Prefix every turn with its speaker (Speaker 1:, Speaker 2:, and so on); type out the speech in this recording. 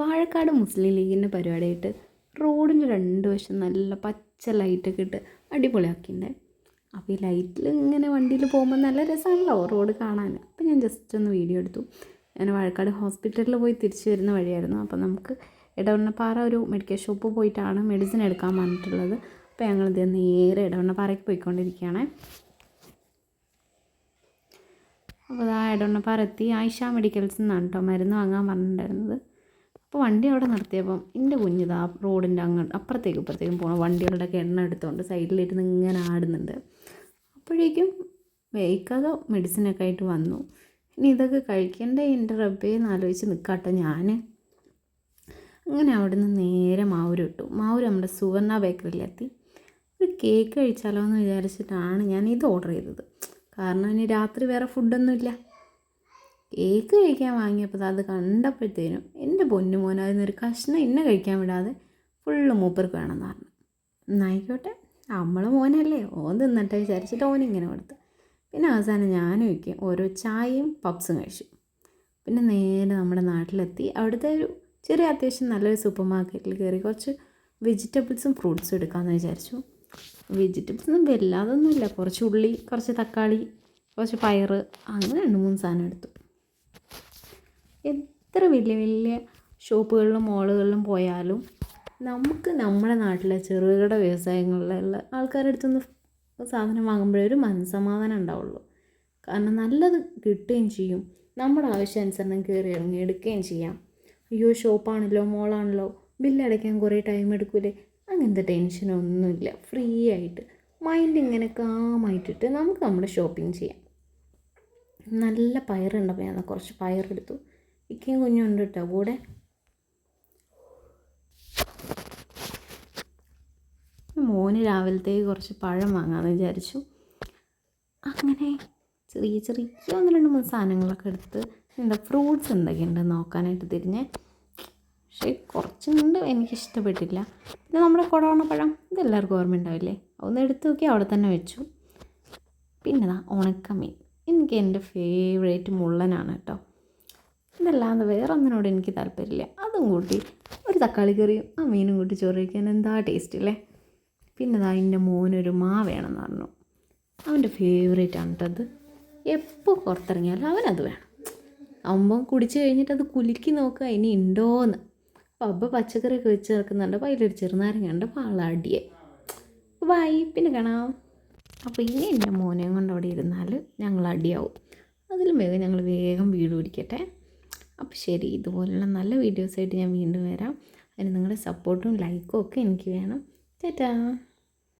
Speaker 1: വാഴക്കാട് മുസ്ലിം ലീഗിന്റെ പരിപാടിയായിട്ട് റോഡിന്റെ രണ്ട് വശം നല്ല പച്ച ലൈറ്റൊക്കെ ഇട്ട് അടിപൊളിയാക്കിയിട്ടുണ്ടായി അപ്പോൾ ഈ ലൈറ്റിൽ ഇങ്ങനെ വണ്ടിയിൽ പോകുമ്പോൾ നല്ല രസമാണല്ലോ റോഡ് കാണാൻ. അപ്പോൾ ഞാൻ ജസ്റ്റ് ഒന്ന് വീഡിയോ എടുത്തു. ഞാൻ വാഴക്കാട് ഹോസ്പിറ്റലിൽ പോയി തിരിച്ചു വരുന്ന വഴിയായിരുന്നു. അപ്പോൾ നമുക്ക് ഇടവണ്ണപ്പാറ ഒരു മെഡിക്കൽ ഷോപ്പ് പോയിട്ടാണ് മെഡിസിൻ എടുക്കാൻ പറഞ്ഞിട്ടുള്ളത് അപ്പോൾ ഞങ്ങളിത് നേരെ ഇടവണ്ണപ്പാറയ്ക്ക് പോയിക്കൊണ്ടിരിക്കുകയാണ്. അപ്പോൾ ആ ഇടവണ്ണപ്പാറ എത്തി. ആയിഷ മെഡിക്കൽസ് നിന്നാണ് കേട്ടോ മരുന്ന് വാങ്ങാൻ പറഞ്ഞിട്ടുണ്ടായിരുന്നത്. അപ്പോൾ വണ്ടി അവിടെ നിർത്തിയപ്പം എന്റെ കുഞ്ഞിതാ റോഡിന്റെ അങ്ങോട്ട് അപ്പുറത്തേക്കും ഇപ്പുറത്തേക്കും പോകണം വണ്ടികളുടെയൊക്കെ എണ്ണ എടുത്തുകൊണ്ട് സൈഡിലിരുന്ന് ഇങ്ങനെ ആടുന്നുണ്ട്. അപ്പോഴേക്കും വേക്കാതെ മെഡിസിനൊക്കെ ആയിട്ട് വന്നു. ഇനി ഇതൊക്കെ കഴിക്കണ്ടേ എന്റെ റബ്ബേ എന്ന് ആലോചിച്ച് നിൽക്കാട്ടെ ഞാൻ അങ്ങനെ അവിടുന്ന് നേരെ മാവൂര് ഇട്ടു മാവൂര് നമ്മുടെ സുവർണ ബേക്കറിയിലെത്തി ഒരു കേക്ക് കഴിച്ചാലോ എന്ന് വിചാരിച്ചിട്ടാണ് ഞാൻ ഇത് ഓർഡർ ചെയ്തത്. കാരണം ഇനി രാത്രി വേറെ ഫുഡൊന്നുമില്ല കേക്ക് കഴിക്കാൻ വാങ്ങിയപ്പോൾ അത് കണ്ടപ്പോഴത്തേനും എന്റെ പൊന്നു മോൻ അതിനൊരു കഷ്ണം ഇന്നെ കഴിക്കാൻ വിടാതെ ഫുള്ള് മൂപ്പർക്ക് വേണമെന്ന് പറഞ്ഞു. എന്നായിക്കോട്ടെ നമ്മളെ മോനല്ലേ ഓൻ തിന്നട്ടെ വിചാരിച്ചിട്ട് ഓൻ ഇങ്ങനെ കൊടുത്തു. പിന്നെ അവസാനം ഞാനും വയ്ക്കും ഓരോ ചായയും പപ്സും കഴിച്ചു. പിന്നെ നേരെ നമ്മുടെ നാട്ടിലെത്തി. അവിടുത്തെ ഒരു ചെറിയ അത്യാവശ്യം നല്ലൊരു സൂപ്പർ മാർക്കറ്റിൽ കയറി കുറച്ച് വെജിറ്റബിൾസും ഫ്രൂട്ട്സും എടുക്കാമെന്ന് വിചാരിച്ചു. വെജിറ്റബിൾസൊന്നും വല്ലാതൊന്നുമില്ല. കുറച്ച് ഉള്ളി കുറച്ച് തക്കാളി കുറച്ച് പയറ് അങ്ങനെ രണ്ട് മൂന്ന് സാധനം എടുത്തു. എത്ര വലിയ വലിയ ഷോപ്പുകളിലും മോളുകളിലും പോയാലും നമുക്ക് നമ്മുടെ നാട്ടിലെ ചെറുകിട വ്യവസായങ്ങളിലുള്ള ആൾക്കാരുടെ അടുത്തുനിന്ന് സാധനം വാങ്ങുമ്പോഴേ ഒരു മനസ്സമാധാനം ഉണ്ടാവുള്ളൂ. കാരണം നല്ലത് കിട്ടുകയും ചെയ്യും. നമ്മുടെ ആവശ്യാനുസരണം കയറി ഇറങ്ങി എടുക്കുകയും ചെയ്യാം. അയ്യോ ഷോപ്പാണല്ലോ മോളാണല്ലോ ബില്ലടയ്ക്കാൻ കുറേ ടൈം എടുക്കൂലേ? അങ്ങനത്തെ ടെൻഷനൊന്നുമില്ല ഫ്രീ ആയിട്ട്. മൈൻഡ് ഇങ്ങനെ കാമായിട്ടിട്ട് നമുക്ക് നമ്മുടെ ഷോപ്പിംഗ് ചെയ്യാം. നല്ല പയറുണ്ടപ്പോൾ ഞാൻ കുറച്ച് പയറെടുത്തു ഇക്കയും കുഞ്ഞും ഉണ്ട് കേട്ടോ കൂടെ മോന് രാവിലത്തേക്ക് കുറച്ച് പഴം വാങ്ങാമെന്ന് വിചാരിച്ചു. അങ്ങനെ ചെറിയ ചെറിയ ഒന്ന് രണ്ട് മൂന്ന് സാധനങ്ങളൊക്കെ എടുത്ത് എന്താ ഫ്രൂട്ട്സ് എന്തൊക്കെയുണ്ടെന്ന് നോക്കാനായിട്ട് തിരിഞ്ഞ്. പക്ഷേ കുറച്ചുണ്ട് എനിക്കിഷ്ടപ്പെട്ടില്ല. പിന്നെ നമ്മുടെ കൊടോണ പഴം ഇതെല്ലാവർക്കും ഓർമ്മ ഉണ്ടാവില്ലേ ഒന്ന് എടുത്ത് നോക്കി അവിടെ തന്നെ വെച്ചു. പിന്നെ ഉണക്കമീൻ. എനിക്ക് എന്റെ ഫേവറേറ്റ് മുള്ളനാണ് കേട്ടോ. ഇതല്ലാതെ വേറെ ഒന്നിനോട് എനിക്ക് താല്പര്യമില്ല. അതും കൂട്ടി ഒരു തക്കാളി കറിയും ആ മീനും കൂട്ടി ചോറ് കഴിക്കാൻ എന്താ ടേസ്റ്റ് അല്ലേ പിന്നെ ദാ എന്റെ മോനൊരു മാ വേണമെന്ന് പറഞ്ഞു. അവന്റെ ഫേവറേറ്റ് ആണ് കേട്ടത് അത് എപ്പോൾ പുറത്തിറങ്ങിയാലും അവനത് വേണം. അമ്മ കുടിച്ച് കഴിഞ്ഞിട്ട് അത് കുലുക്കി നോക്കുക ഇനി ഉണ്ടോയെന്ന് അപ്പോൾ അബ്ബ പച്ചക്കറിയൊക്കെ വെച്ച് ചേർക്കുന്നുണ്ട് അപ്പോൾ അതിലൊരു ചെറുനാരങ്ങ പാളാടിയെ ബൈ പിന്നെ കാണാം. അപ്പോൾ ഇനി എന്റെ മോനെയും കൊണ്ട് അവിടെ ഇരുന്നാൽ ഞങ്ങൾ അടിയാവും. അതിലും വേഗം ഞങ്ങൾ വേഗം വീട് പിടിക്കട്ടെ. അപ്പോൾ ശരി ഇതുപോലുള്ള നല്ല വീഡിയോസായിട്ട് ഞാൻ വീണ്ടും വരാം. അതിന് നിങ്ങളുടെ സപ്പോർട്ടും ലൈക്കും ഒക്കെ എനിക്ക് വേണം. ചേട്ടാ